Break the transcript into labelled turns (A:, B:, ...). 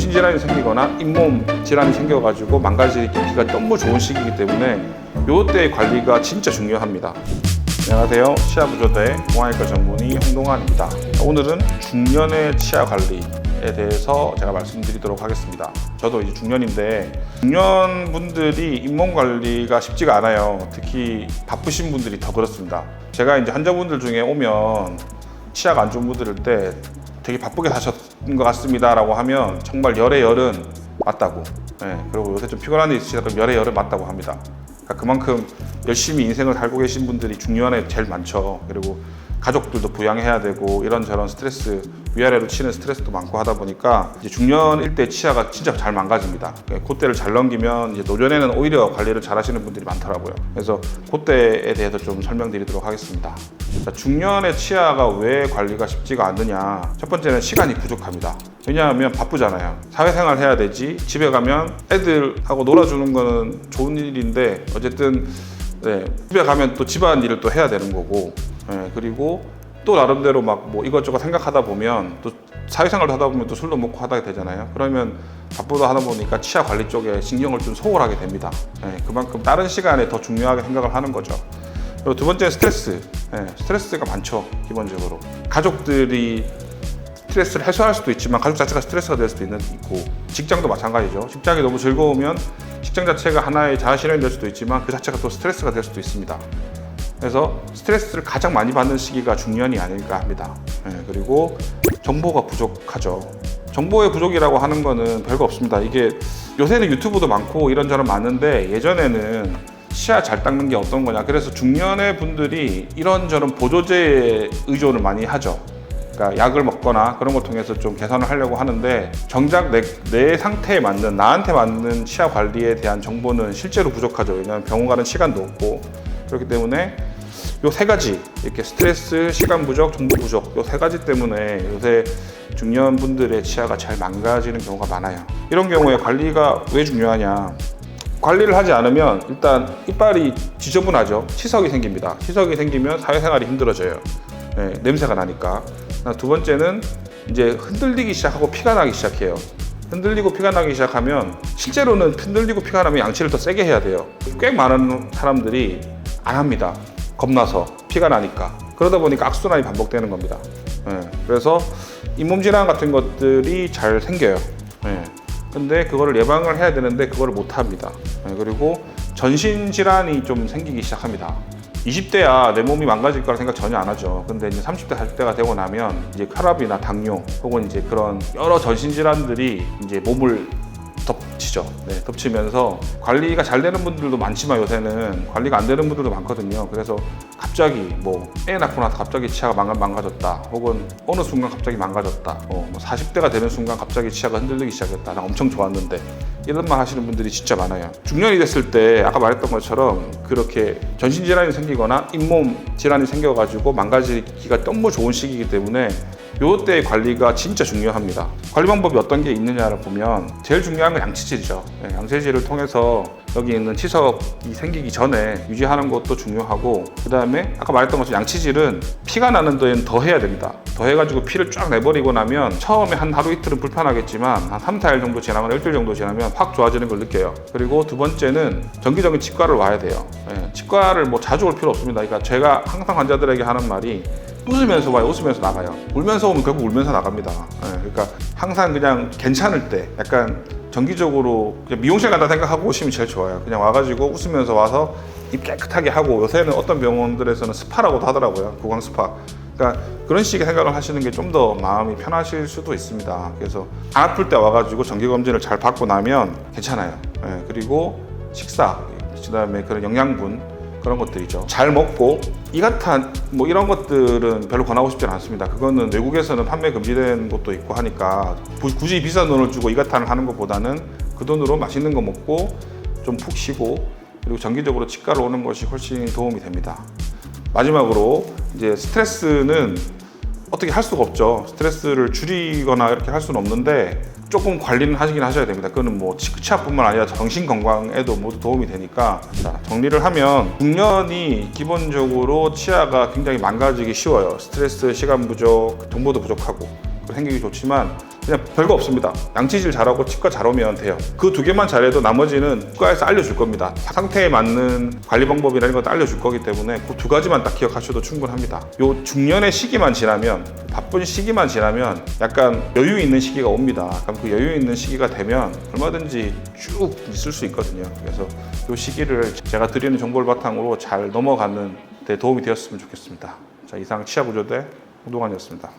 A: 전신 질환이 생기거나 잇몸 질환이 생겨가지고 망가지기가 너무 좋은 시기이기 때문에 요때 관리가 진짜 중요합니다. 안녕하세요. 치아 부조대 공화의과 전문의 홍동환입니다. 오늘은 중년의 치아 관리 에 대해서 제가 말씀드리도록 하겠습니다. 저도 이제 중년인데 중년 분들이 잇몸 관리가 쉽지가 않아요. 특히 바쁘신 분들이 더 그렇습니다. 제가 이제 환자분들 중에 오면 치아가 안 좋은 분들일 때 되게 바쁘게 사셨던 것 같습니다라고 하면 정말 열의 열은 맞다고. 예, 그리고 요새 좀 피곤한 데 있으시다면 열의 열은 맞다고 합니다. 그러니까 그만큼 열심히 인생을 살고 계신 분들이 중년에 제일 많죠. 그리고 가족들도 부양해야 되고 이런저런 스트레스 위아래로 치는 스트레스도 많고 하다 보니까 이제 중년일 때 치아가 진짜 잘 망가집니다. 그러니까 그때를 잘 넘기면 이제 노년에는 오히려 관리를 잘 하시는 분들이 많더라고요. 그래서 그때에 대해서 좀 설명드리도록 하겠습니다. 자, 중년의 치아가 왜 관리가 쉽지가 않느냐? 첫 번째는 시간이 부족합니다. 왜냐하면 바쁘잖아요. 사회생활 해야 되지. 집에 가면 애들하고 놀아주는 거는 좋은 일인데 어쨌든 네, 집에 가면 또 집안 일을 또 해야 되는 거고 예, 그리고 또 나름대로 막 뭐 이것저것 생각하다 보면 또 사회생활도 하다 보면 또 술도 먹고 하다 되잖아요. 그러면 바쁘다 하다 보니까 치아 관리 쪽에 신경을 좀 소홀하게 됩니다. 예, 그만큼 다른 시간에 더 중요하게 생각을 하는 거죠. 그리고 두 번째 스트레스. 예, 스트레스가 많죠. 기본적으로 가족들이 스트레스를 해소할 수도 있지만 가족 자체가 스트레스가 될 수도 있는 있고 직장도 마찬가지죠. 직장이 너무 즐거우면 직장 자체가 하나의 자아실현이 될 수도 있지만 그 자체가 또 스트레스가 될 수도 있습니다. 그래서 스트레스를 가장 많이 받는 시기가 중년이 아닐까 합니다. 예, 그리고 정보가 부족하죠. 정보의 부족이라고 하는 거는 별거 없습니다. 이게 요새는 유튜브도 많고 이런저런 많은데 예전에는 치아 잘 닦는 게 어떤 거냐. 그래서 중년의 분들이 이런저런 보조제에 의존을 많이 하죠. 그러니까 약을 먹거나 그런 걸 통해서 좀 개선을 하려고 하는데 정작 내, 내 상태에 맞는 나한테 맞는 치아 관리에 대한 정보는 실제로 부족하죠. 왜냐하면 병원 가는 시간도 없고 그렇기 때문에 요 세 가지 이렇게 스트레스, 시간 부족, 정보 부족 요 세 가지 때문에 요새 중년 분들의 치아가 잘 망가지는 경우가 많아요. 이런 경우에 관리가 왜 중요하냐? 관리를 하지 않으면 일단 이빨이 지저분하죠. 치석이 생깁니다. 치석이 생기면 사회생활이 힘들어져요. 네, 냄새가 나니까. 두 번째는 이제 흔들리기 시작하고 피가 나기 시작해요. 흔들리고 피가 나기 시작하면 실제로는 흔들리고 피가 나면 양치를 더 세게 해야 돼요. 꽤 많은 사람들이 안 합니다. 겁나서 피가 나니까. 그러다 보니까 악순환이 반복되는 겁니다. 예, 그래서 잇몸 질환 같은 것들이 잘 생겨요. 예, 근데 그거를 예방을 해야 되는데 그거를 못 합니다. 예, 그리고 전신 질환이 좀 생기기 시작합니다. 20대야 내 몸이 망가질 거라 생각 전혀 안 하죠. 근데 이제 30대, 40대가 되고 나면 이제 혈압이나 당뇨 혹은 이제 그런 여러 전신 질환들이 이제 몸을 덮치죠. 네, 덮치면서 관리가 잘 되는 분들도 많지만 요새는 관리가 안 되는 분들도 많거든요. 그래서 갑자기 뭐 애 낳고 나서 갑자기 치아가 망가, 망가 졌다. 혹은 어느 순간 갑자기 망가졌다. 어, 뭐 40대가 되는 순간 갑자기 치아가 흔들리기 시작했다. 나 엄청 좋았는데 이런 말 하시는 분들이 진짜 많아요. 중년이 됐을 때 아까 말했던 것처럼 그렇게 전신 질환이 생기거나 잇몸 질환이 생겨가지고 망가지기가 너무 좋은 시기이기 때문에 요때 관리가 진짜 중요합니다. 관리 방법이 어떤 게 있느냐를 보면 제일 중요한 건 양치질이죠. 네, 양치질을 통해서 여기 있는 치석이 생기기 전에 유지하는 것도 중요하고 그 다음에 아까 말했던 것처럼 양치질은 피가 나는 데는 더 해야 됩니다. 더 해가지고 피를 쫙 내버리고 나면 처음에 한 하루 이틀은 불편하겠지만 한 3, 4일 정도 지나거나 일주일 정도 지나면 확 좋아지는 걸 느껴요. 그리고 두 번째는 정기적인 치과를 와야 돼요. 네, 치과를 뭐 자주 올 필요 없습니다. 그러니까 제가 항상 환자들에게 하는 말이 웃으면서 와요. 웃으면서 나가요. 울면서 오면 결국 울면서 나갑니다. 예, 그러니까 항상 그냥 괜찮을 때 약간 정기적으로 미용실 간다 생각하고 오시면 제일 좋아요. 그냥 와가지고 웃으면서 와서 입 깨끗하게 하고 요새는 어떤 병원들에서는 스파라고도 하더라고요. 구강 스파. 그러니까 그런 식의 생각을 하시는 게 좀 더 마음이 편하실 수도 있습니다. 그래서 안 아플 때 와가지고 정기 검진을 잘 받고 나면 괜찮아요. 예, 그리고 식사, 그다음에 그런 영양분 그런 것들이죠. 잘 먹고 이같한 뭐 이런 것들은 별로 권하고 싶지는 않습니다. 그거는 외국에서는 판매 금지된 곳도 있고 하니까 부- 굳이 비싼 돈을 주고 이같한을 하는 것보다는 그 돈으로 맛있는 거 먹고 좀 푹 쉬고 그리고 정기적으로 치과를 오는 것이 훨씬 도움이 됩니다. 마지막으로 이제 스트레스는 어떻게 할 수가 없죠. 스트레스를 줄이거나 이렇게 할 수는 없는데 조금 관리는 하시긴 하셔야 됩니다. 그거는 뭐 치- 치아뿐만 아니라 정신 건강에도 모두 도움이 되니까 자, 정리를 하면 중년이 기본적으로 치아가 굉장히 망가지기 쉬워요. 스트레스, 시간 부족, 정보도 부족하고 생기기 좋지만 그냥 별거 없습니다. 양치질 잘하고 치과 잘 오면 돼요. 그 두 개만 잘해도 나머지는 치과에서 알려줄 겁니다. 상태에 맞는 관리 방법이라는 것도 알려줄 거기 때문에 그 두 가지만 딱 기억하셔도 충분합니다. 요 중년의 시기만 지나면 바쁜 시기만 지나면 약간 여유 있는 시기가 옵니다. 그럼 그 여유 있는 시기가 되면 얼마든지 쭉 있을 수 있거든요. 그래서 요 시기를 제가 드리는 정보를 바탕으로 잘 넘어가는 데 도움이 되었으면 좋겠습니다. 자 이상 치아구조대 홍동환이었습니다.